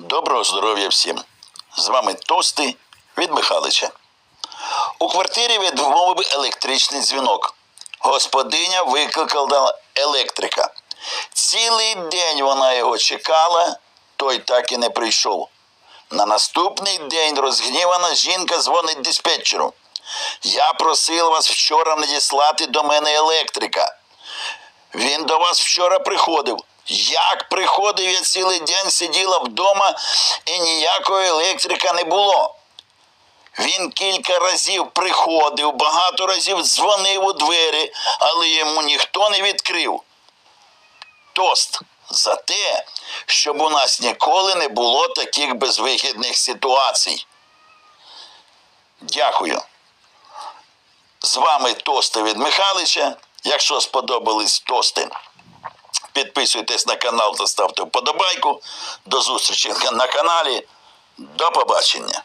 Доброго здоров'я всім! З вами Тости від Михалича. У квартирі відмовив електричний дзвінок. Господиня викликала електрика. Цілий день вона його чекала, той так і не прийшов. На наступний день розгнівана жінка дзвонить диспетчеру. Я просив вас вчора надіслати до мене електрика. Він до вас вчора приходив. Як приходив, я цілий день сиділа вдома і ніякого електрика не було. Він кілька разів приходив, багато разів дзвонив у двері, але йому ніхто не відкрив. Тост за те, щоб у нас ніколи не було таких безвихідних ситуацій. Дякую. З вами тости від Михайлича. Якщо сподобались тости, підписуйтесь на канал та ставте вподобайку. До зустрічі на каналі. До побачення.